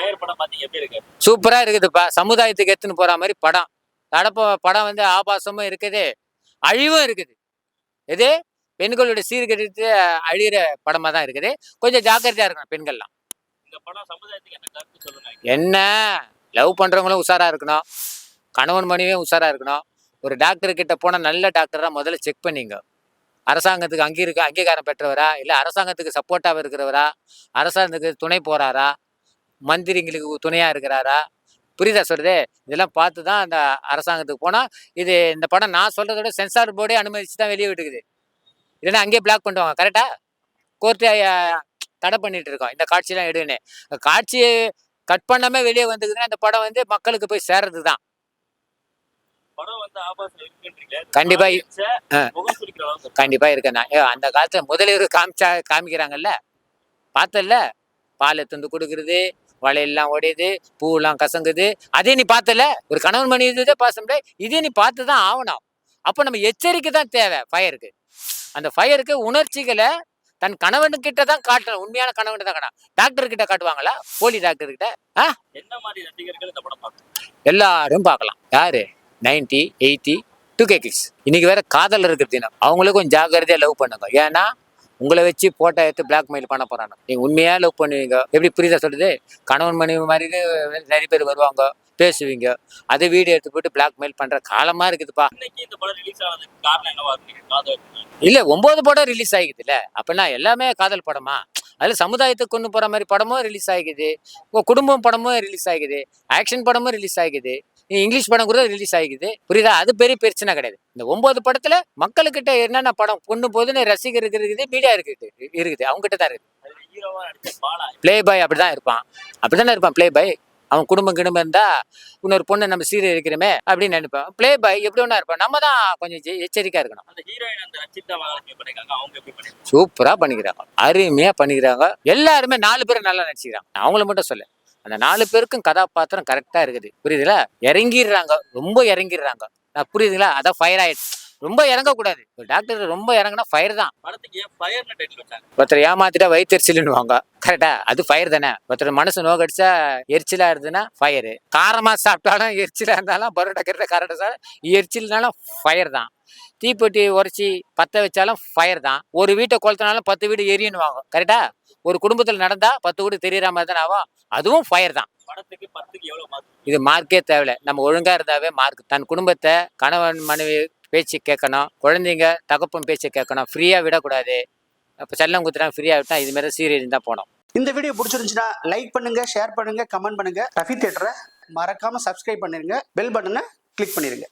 Fire படம் பாத்தீங்க? எப்படி இருக்கு? சூப்பரா இருக்குதுப்பா சமுதாயத்துக்கு எடுத்துன்னு போற மாதிரி படம். தடப்ப படம் வந்து ஆபாசமும் இருக்குது அழிவும் இருக்குது. எது? பெண்களுடைய சீர்கெடுத்து அழியிற படமா தான் இருக்குது. கொஞ்சம் ஜாக்கிரதையா இருக்கணும் பெண்கள்லாம். இந்த படம் சமுதாயத்துக்கு என்ன கருத்து சொல்லுங்க? என்ன? லவ் பண்றவங்களும் உஷாரா இருக்கணும். கணவன் மனைவியும் உஷாரா இருக்கணும். ஒரு டாக்டர் கிட்ட போனா நல்ல டாக்டரா முதல்ல செக் பண்ணிங்க. அரசாங்கத்துக்கு அங்கீக அங்கீகாரம் பெற்றவரா? இல்ல அரசாங்கத்துக்கு சப்போர்ட்டாக இருக்கிறவரா? அரசாங்கத்துக்கு துணை போறாரா? மந்திரிங்களுக்கு துணையா இருக்கிறாரா? புரியுதா சொல்றது இதெல்லாம் பார்த்து தான் அந்த அரசாங்கத்துக்கு போனா இது இந்த படம் நான் சொல்றதை விட சென்சார் போர்டே அனுமதிச்சு தான் வெளியே விட்டுக்குது. இல்லைன்னா அங்கேயே பிளாக் பண்ணுவாங்க கரெக்டா கோர்ட்டை தடை பண்ணிட்டு இருக்கோம். இந்த காட்சியெல்லாம் எடுன்னு. காட்சியை கட் பண்ணாம வெளியே வந்துக்குதுன்னா இந்த படம் வந்து மக்களுக்கு போய் சேர்றது தான் கண்டிப்பா. கண்டிப்பா இருக்கேன் ஏ அந்த காலத்துல முதலியவர் காமிச்சா காமிக்கிறாங்கல்ல? பார்த்தல்ல? பால் எடுத்து கொடுக்குறது வலையெல்லாம் உடையுது பூவெல்லாம் கசங்குது. அதே நீ பார்த்தல? ஒரு கணவன் மணி இதுதே பாச முடியாது இதே நீ பார்த்து தான் ஆகணும். அப்போ நம்ம எச்சரிக்கை தான் தேவை ஃபயருக்கு அந்த ஃபயருக்கு உணர்ச்சிகளை தன் கணவனுக்கிட்ட தான் காட்டணும். உண்மையான கணவன் தான் காட்டணும். டாக்டர் கிட்ட காட்டுவாங்களா? போலி டாக்டர் கிட்ட? என்ன மாதிரி ரசிகர்கள் இந்த படம் எல்லாரும் பார்க்கலாம். யாரு? Ninety eighty two K kids இன்னைக்கு வேற காதல் இருக்கிற தினம். அவங்களும் கொஞ்சம் ஜாக்கிரதையா லவ் பண்ணுங்க. ஏன்னா உங்களை வச்சு போட்டோ எடுத்து பிளாக்மெயில் பண்ண போறாங்க நீங்க உண்மையா லவ் பண்ணுவீங்க? எப்படி புரியுதா சொல்றது? கணவன் மனைவி மாதிரி நிறைய பேர் வருவாங்க பேசுவீங்க. அதை வீடியோ எடுத்து போட்டு பிளாக்மெயில் பண்ற காலமா இருக்குதுப்பா. இன்னைக்கு இந்த படம் ரிலீஸ் ஆனதுக்கு காரணம் என்னவா இருக்கு? காதல் இல்ல ஒன்பது படம் ரிலீஸ் ஆகிக்குதுல்ல அப்பனா எல்லாமே காதல் படமா? அதுல சமுதாயத்துக்கு கொண்டு போற மாதிரி படமும் ரிலீஸ் ஆகிக்குது குடும்பம் படமும் ரிலீஸ் ஆகிக்குது ஆக்ஷன் படமும் ரிலீஸ் ஆகிக்குது இங்கிலீஷ் படம் கூட ரிலீஸ் ஆகிக்குது. புரியுதா? அது பெரிய பிரச்சனை கிடையாது. இந்த ஒன்பது படத்துல மக்களுக்கிட்ட என்னென்ன படம் கொண்டு போகுதுன்னு ரசிகருக்கு இருக்குது மீடியா இருக்குது இருக்குது. அவங்க கிட்ட தான் இருக்குது. ப்ளே பாய் அப்படிதான் இருப்பான். அப்படிதானே இருப்பான் ப்ளே பாய் அவன் குடும்பம் கிடும்பம் இருந்தா இன்னொரு பொண்ணை நம்ம சீரியல் இருக்கிறோமே அப்படின்னு நினைப்பான். ப்ளே பாய் எப்படி ஒன்றா இருப்பான். நம்ம தான் கொஞ்சம் எச்ச- எச்சரிக்கையா இருக்கணும். சூப்பரா பண்ணிக்கிறாங்க அருமையா பண்ணிக்கிறாங்க. எல்லாருமே நாலு பேரும் நல்லா நடிச்சுக்கிறாங்க. அவங்கள மட்டும் சொல்ல அந்த நாலு பேருக்கும் கதாபாத்திரம் கரெக்டா இருக்குது. புரியுதுல? இறங்கிடுறாங்க. ரொம்ப இறங்கிடுறாங்க. நான் புரியுதுங்களா அதான் ஃபயர் ஆயிடுச்சு. ரொம்ப இறங்கக்கூடாது. ஒரு டாக்டர் ரொம்ப இறங்கினா ஃபயர் தான். ஒருத்தர் ஏமாத்திட்டா வயிற்றுச்சலுன்னுவாங்க கரெக்டா அது ஃபயர் தானே? ஒருத்தர் மனசு நோக்கடிச்சா எரிச்சலா இருந்ததுன்னா ஃபயரு காரமா சாப்பிட்டாலும் எரிச்சலா இருந்தாலும் பரோட்டா கரெக்டா கரெக்டா சார் எரிச்சல்னாலும் ஃபயர் தான். தீப்பெட்டி உரைச்சி பத்த வச்சாலும் ஃபயர் தான். ஒரு வீட்டை கொளுத்தினாலும் பத்து வீடு எரியுன்னுவாங்க. கரெக்டா ஒரு குடும்பத்தில் நடந்தா பத்து வீடு தெரியற மாதிரி தானே ஆகும். அதுவும் ஃபயர் தான். படத்துக்கு பத்துக்கு எவ்வளவு மார்க் இது மார்க்கே தேவையில்ல. நம்ம ஒழுங்கா இருந்தாவே மார்க் தன் குடும்பத்தை கணவன் மனைவி பேச்சு கேட்கணும். குழந்தைங்க தகப்பன் பேச்சு கேட்கணும். ஃப்ரீயாக விடக்கூடாது. அப்போ செல்லம் குத்துறா ஃப்ரீயாக விட்டால் இதுமாரி சீரியல் தான் போனோம். இந்த வீடியோ பிடிச்சிருந்துச்சுன்னா லைக் பண்ணுங்க ஷேர் பண்ணுங்க கமெண்ட் பண்ணுங்க. ரஃபி தேட்டரை மறக்காம சப்ஸ்கிரைப் பண்ணிருங்க. பெல் பட்டனை கிளிக் பண்ணிருங்க.